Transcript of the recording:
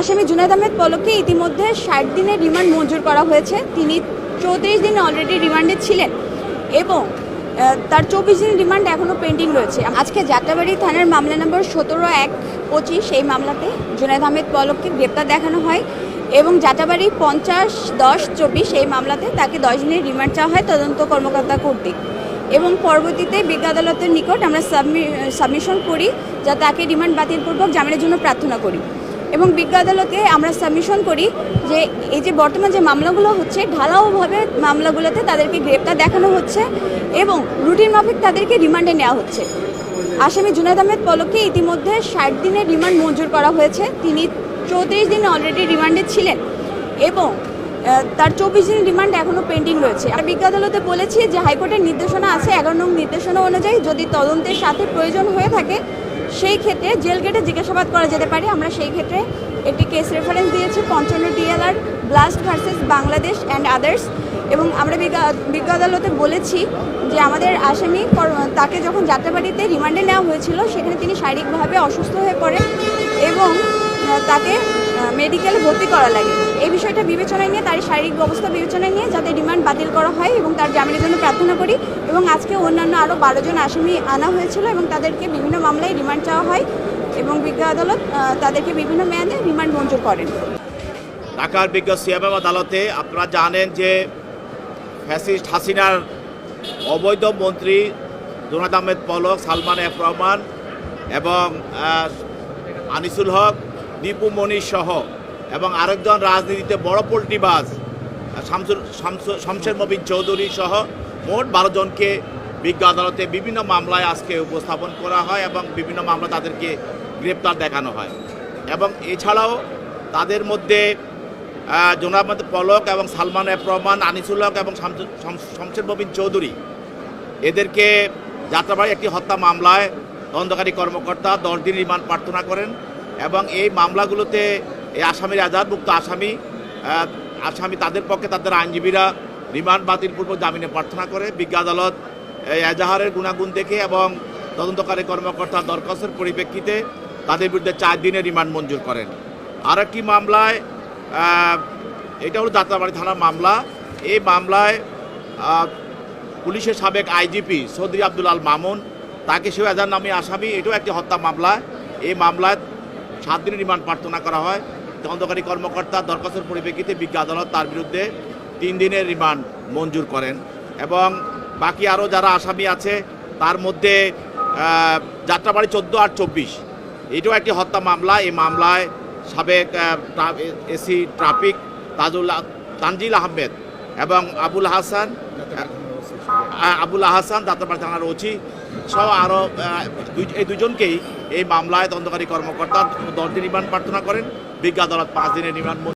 আসামি জুনায়দ আহমেদ পলককে ইতিমধ্যে ষাট দিনের রিমান্ড মঞ্জুর করা হয়েছে। তিনি চৌত্রিশ দিন অলরেডি রিমান্ডে ছিলেন এবং তার চব্বিশ দিন রিমান্ড এখনও পেন্ডিং রয়েছে। আজকে যাত্রাবাড়ি থানার মামলা নম্বর সতেরো এক পঁচিশ, এই মামলাতে জুনায়দ আহমেদ পলককে গ্রেপ্তার দেখানো হয় এবং যাত্রাবাড়ি পঞ্চাশ দশ চব্বিশ, এই মামলাতে তাকে দশ দিনের রিমান্ড চাওয়া হয় তদন্ত কর্মকর্তা কর্তৃক। এবং পরবর্তীতে বিজ্ঞ আদালতের নিকট আমরা সাবমি সাবমিশন করি যা তাকে রিমান্ড বাতিলপূর্বক জামিনের জন্য প্রার্থনা করি। এবং বিজ্ঞ আদালতে আমরা সাবমিশন করি যে এই যে বর্তমান যে মামলাগুলো হচ্ছে, ঢালাওভাবে মামলাগুলোতে তাদেরকে গ্রেপ্তার দেখানো হচ্ছে এবং রুটিন মাফিক তাদেরকে রিমান্ডে নেওয়া হচ্ছে। আসামি জুনায়দ আহমেদ পলককে ইতিমধ্যে ষাট দিনের রিমান্ড মঞ্জুর করা হয়েছে। তিনি চৌত্রিশ দিন অলরেডি রিমান্ডে ছিলেন এবং তার চব্বিশ দিন রিমান্ড এখনও পেন্ডিং রয়েছে। আর বিজ্ঞ আদালতে বলেছি যে হাইকোর্টের নির্দেশনা আছে, এগারো নং নির্দেশনা অনুযায়ী যদি তদন্তের সাথে প্রয়োজন হয়ে থাকে সেই ক্ষেত্রে জেল গেটে জিজ্ঞাসাবাদ করা যেতে পারে। আমরা সেই ক্ষেত্রে একটি কেস রেফারেন্স দিয়েছি, পঞ্চান্ন DLR blast versus Bangladesh and others এবং আমরা বিজ্ঞ আদালতে বলেছি যে আমাদের আসামি তাকে যখন যাত্রাবাড়িতে রিমান্ডে নেওয়া হয়েছিল, সেখানে তিনি শারীরিকভাবে অসুস্থ হয়ে পড়েন এবং তাকে মেডিকেলে ভর্তি করা লাগে। এই বিষয়টা বিবেচনায় নিয়ে তার শারীরিক অবস্থা বিবেচনায় নিয়ে যাতে রিমান্ড বাতিল করা হয় এবং তার জামিনের জন্য প্রার্থনা করি এবং আজকে অন্যান্য আরও বারো জন আসামি আনা হয়েছিল এবং তাদেরকে বিভিন্ন মামলায় রিমান্ড চাওয়া হয় এবং বিজ্ঞ আদালত তাদেরকে বিভিন্ন মেয়াদে রিমান্ড মঞ্জুর করেন। ঢাকার বিজ্ঞ সিএমএম আদালতে আপনারা জানেন যে ফ্যাসিস্ট হাসিনার অবৈধ মন্ত্রী জোনাদ আহমেদ পলক, সালমান এফ রহমান এবং আনিসুল হক দীপু মনির সহ এবং আরেকজন রাজনীতিতে বড় পোল্ট্রিবাজ, শামসুর, শামসু- শমশের মবিন চৌধুরী সহ মোট বারো জনকে বিজ্ঞ আদালতে বিভিন্ন মামলায় আজকে উপস্থাপন করা হয় এবং বিভিন্ন মামলা তাদেরকে গ্রেপ্তার দেখানো হয়। এবং এছাড়াও তাদের মধ্যে জোনাব পলক এবং সালমান এফ রহমান এবং শামসু- শাম- শমশের মবিন চৌধুরী এদেরকে যাত্রাবাড়ি একটি হত্যা মামলায় তদন্তকারী কর্মকর্তা দশ দিন রিমান্ড প্রার্থনা করেন। এবং এই মামলাগুলোতে এই আসামির আজাদমুক্ত আসামি আসামি তাদের পক্ষে তাদের আইনজীবীরা রিমান্ড বাতিলপূর্বক জামিনে প্রার্থনা করে। বিজ্ঞ আদালত এজাহারের গুণাগুণ দেখে এবং তদন্তকারী কর্মকর্তা দরখাস্তের পরিপ্রেক্ষিতে তাদের বিরুদ্ধে চার দিনের রিমান্ড মঞ্জুর করেন। আর একটি মামলায় এটা হলো যাত্রাবাড়ি থানার মামলা। এই মামলায় পুলিশের সাবেক আইজিপি সৌদি আব্দুল আল মামুন, তাকে সেও এজার নামে আসামি। এটাও একটি হত্যা মামলা। এই মামলায় সাত দিনের রিমান্ড প্রার্থনা করা হয়। তদন্তকারী কর্মকর্তা দরখাস্তের পরিপ্রেক্ষিতে বিজ্ঞ আদালত তার বিরুদ্ধে তিন দিনের রিমান্ড মঞ্জুর করেন এবং বাকি আরও যারা আসামি আছে, তার মধ্যে যাত্রাবাড়ি চোদ্দ আর চব্বিশ। এটাও একটি হত্যা মামলা। এই মামলায় সাবেক এসি ট্রাফিক তাজুল তানজিল আহমেদ এবং আবুল হাসান আবুল আহসান যাত্রাবাড়ি থানার ওসি সহ আরও এই দুজনকেই এই মামলায় তদন্তকারী কর্মকর্তা দশ দিন রিমান্ড প্রার্থনা করেন। বিজ্ঞ আদালত পাঁচ দিনের রিমান্ড